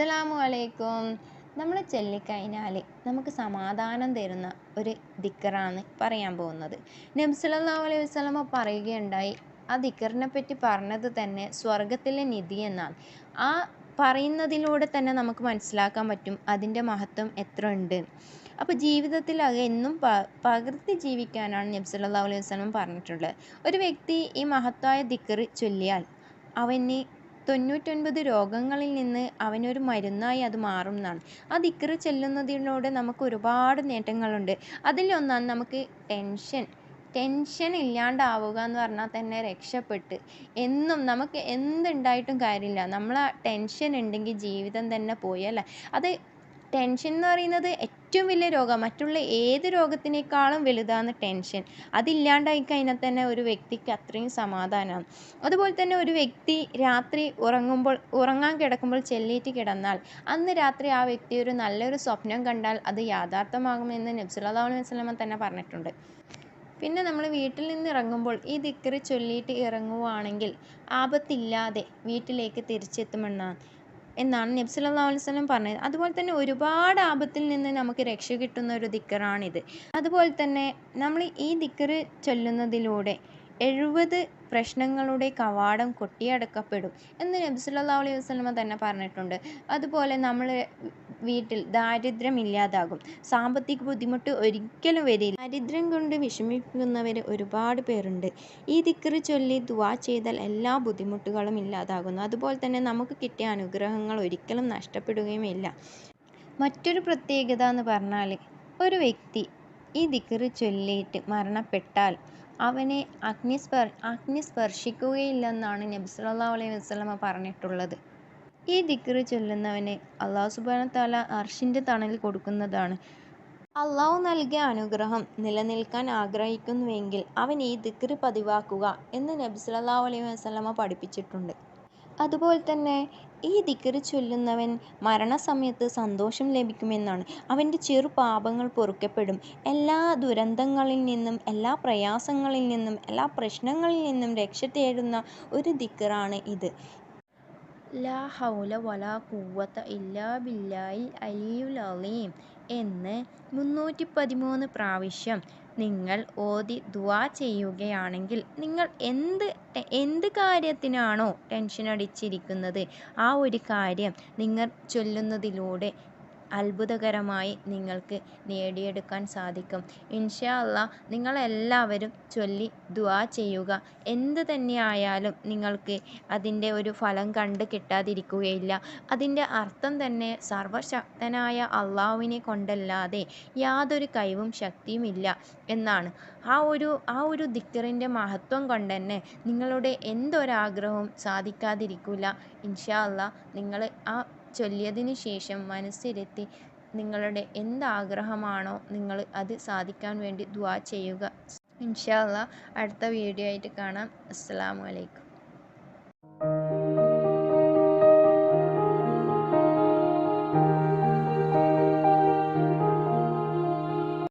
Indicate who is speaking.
Speaker 1: അസ്സലാമു അലൈക്കും. നമ്മൾ ചൊല്ലിക്കഴിഞ്ഞാൽ നമുക്ക് സമാധാനം തരുന്ന ഒരു ദിക്കറാണ് പറയാൻ പോകുന്നത്. നബ്സലാഹു അലൈഹി വസ്ലമ പറയുകയുണ്ടായി ആ ദിക്കറിനെ പറ്റി പറഞ്ഞത് തന്നെ സ്വർഗത്തിലെ നിധി എന്നാണ്. ആ പറയുന്നതിലൂടെ തന്നെ നമുക്ക് മനസ്സിലാക്കാൻ പറ്റും അതിന്റെ മഹത്വം എത്ര ഉണ്ട്. അപ്പോൾ ജീവിതത്തിൽ അത് എന്നും പ പകർത്തി ജീവിക്കാനാണ് നബ്സലാഹു അലൈഹി വസല്ലം പറഞ്ഞിട്ടുള്ളത്. ഒരു വ്യക്തി ഈ മഹത്തായ ദിക്കറ് ചൊല്ലിയാൽ അവന് തൊണ്ണൂറ്റൊൻപത് രോഗങ്ങളിൽ നിന്ന് അവനൊരു മരുന്നായി അത് മാറും എന്നാണ് ആ ദിക്റ് ചെല്ലുന്നതിലൂടെ നമുക്ക് ഒരുപാട് നേട്ടങ്ങളുണ്ട്. അതിലൊന്നാണ് നമുക്ക് ടെൻഷൻ. ടെൻഷൻ ഇല്ലാണ്ടാവുക എന്ന് പറഞ്ഞാൽ തന്നെ രക്ഷപ്പെട്ട്. എന്നും നമുക്ക് എന്തുണ്ടായിട്ടും കാര്യമില്ല. നമ്മൾ ആ ടെൻഷൻ ഉണ്ടെങ്കിൽ ജീവിതം തന്നെ പോയി അല്ലേ? അത് ടെൻഷൻ എന്ന് പറയുന്നത് ഏറ്റവും വലിയ രോഗം മറ്റുള്ള ഏത് രോഗത്തിനേക്കാളും വലുതാണ് ടെൻഷൻ അതില്ലാണ്ടായി കഴിഞ്ഞാൽ തന്നെ ഒരു വ്യക്തിക്ക് അത്രയും സമാധാനമാണ്. അതുപോലെ തന്നെ ഒരു വ്യക്തി രാത്രി ഉറങ്ങുമ്പോൾ ഉറങ്ങാൻ കിടക്കുമ്പോൾ ചെല്ലിയിട്ട് കിടന്നാൽ അന്ന് രാത്രി ആ വ്യക്തി ഒരു നല്ലൊരു സ്വപ്നം കണ്ടാൽ അത് യാഥാർത്ഥ്യമാകുമെന്ന് അലൈഹി വസല്ലമ തന്നെ പറഞ്ഞിട്ടുണ്ട്. പിന്നെ നമ്മൾ വീട്ടിൽ നിന്ന് ഇറങ്ങുമ്പോൾ ഈ ദിക്കറി ചൊല്ലിയിട്ട് ഇറങ്ങുവാണെങ്കിൽ ആപത്തില്ലാതെ വീട്ടിലേക്ക് തിരിച്ചെത്തുമെന്നാണ്. എന്നാണ് നബി അലൈഹി വസല്ലം പറഞ്ഞത്. അതുപോലെ തന്നെ ഒരുപാട് ആപത്തിൽ നിന്ന് നമുക്ക് രക്ഷ കിട്ടുന്ന ഒരു ദിക്കറാണിത്. അതുപോലെ തന്നെ നമ്മൾ ഈ ദിക്കറ് ചൊല്ലുന്നതിലൂടെ എഴുപത് പ്രശ്നങ്ങളുടെ കവാടം കൊട്ടിയടക്കപ്പെടും എന്ന് നബി സല്ലല്ലാഹു അലൈഹി വസല്ലമ തന്നെ പറഞ്ഞിട്ടുണ്ട്. അതുപോലെ നമ്മൾ വീട്ടിൽ ദാരിദ്ര്യം ഇല്ലാതാകും. സാമ്പത്തിക ബുദ്ധിമുട്ട് ഒരിക്കലും വരില്ല. ദാരിദ്ര്യം കൊണ്ട് വിഷമിക്കുന്നവർ ഒരുപാട് പേരുണ്ട്. ഈ ദിക്ർ ചൊല്ലി ദുആ ചെയ്താൽ എല്ലാ ബുദ്ധിമുട്ടുകളും ഇല്ലാതാകുന്നു. അതുപോലെ തന്നെ നമുക്ക് കിട്ടിയ അനുഗ്രഹങ്ങൾ ഒരിക്കലും നഷ്ടപ്പെടുകയുമില്ല മറ്റൊരു പ്രത്യേകത എന്ന് പറഞ്ഞാൽ ഒരു വ്യക്തി ഈ ദിക്ർ ചൊല്ലിയിട്ട് മരണപ്പെട്ടാൽ അവനെ അഗ്നി സ്പർ അഗ്നി സ്പർശിക്കുകയില്ലെന്നാണ് നബി സല്ലല്ലാഹു അലൈഹി വസല്ലമ പറഞ്ഞിട്ടുള്ളത്. ഈ ദിക്റ് ചൊല്ലുന്നവനെ അള്ളാഹു സുബാന താല അർഷിന്റെ തണൽ കൊടുക്കുന്നതാണ്. അള്ളാഹു നൽകിയ അനുഗ്രഹം നിലനിൽക്കാൻ ആഗ്രഹിക്കുന്നുവെങ്കിൽ അവൻ ഈ ദിക്റ് പതിവാക്കുക എന്ന് നബി സല്ലല്ലാഹു അലൈഹി വസല്ലമ പഠിപ്പിച്ചിട്ടുണ്ട്. അതുപോലെ തന്നെ ഈ ദിക്റ് ചൊല്ലുന്നവൻ മരണസമയത്ത് സന്തോഷം ലഭിക്കുമെന്നാണ്. അവന്റെ ചെറു പാപങ്ങൾ പൊറുക്കപ്പെടും. എല്ലാ ദുരന്തങ്ങളിൽ നിന്നും എല്ലാ പ്രയാസങ്ങളിൽ നിന്നും എല്ലാ പ്രശ്നങ്ങളിൽ നിന്നും രക്ഷ തേടുന്ന ഒരു ദിക്റാണ് ഇത്. ലാ ഹൗല വലാ കൂവത്ത ഇല്ലാ ബില്ലാഹിൽ അലിയുൽ അലീം എന്ന് മുന്നൂറ്റി പതിമൂന്ന് പ്രാവശ്യം നിങ്ങൾ ഓതി ദുആ ചെയ്യുകയാണെങ്കിൽ നിങ്ങൾ എന്ത് എന്ത് കാര്യത്തിനാണോ ടെൻഷൻ അടിച്ചിരിക്കുന്നത്? ആ ഒരു കാര്യം നിങ്ങൾ ചൊല്ലുന്നതിലൂടെ അത്ഭുതകരമായി നിങ്ങൾക്ക് നേടിയെടുക്കാൻ സാധിക്കും. ഇൻഷാ അല്ലാ നിങ്ങളെല്ലാവരും ചൊല്ലി ദുആ ചെയ്യുക. എന്ത് തന്നെയായാലും നിങ്ങൾക്ക് അതിന്റെ ഒരു ഫലം കണ്ട് കിട്ടാതിരിക്കുകയില്ല. അതിന്റെ അർത്ഥം തന്നെ സർവശക്തനായ അള്ളാഹുവിനെ കൊണ്ടല്ലാതെ യാതൊരു കഴിവും ശക്തിയുമില്ല എന്നാണ്. ആ ഒരു ആ ഒരു ദിക്കറിന്റെ മഹത്വം കൊണ്ട് തന്നെ നിങ്ങളുടെ എന്തൊരാഗ്രഹവും സാധിക്കാതിരിക്കില്ല ഇൻഷാ അല്ല നിങ്ങൾ ആ ചൊല്ലിയതിന് ശേഷം മനസ്സിരുത്തി നിങ്ങളുടെ എന്താഗ്രഹമാണോ നിങ്ങൾ അത് സാധിക്കാൻ വേണ്ടി ദുആ ചെയ്യുക. ഇൻഷാ അല്ലാ അടുത്ത വീഡിയോ ആയിട്ട് കാണാം. അസ്സലാമു അലൈക്കും.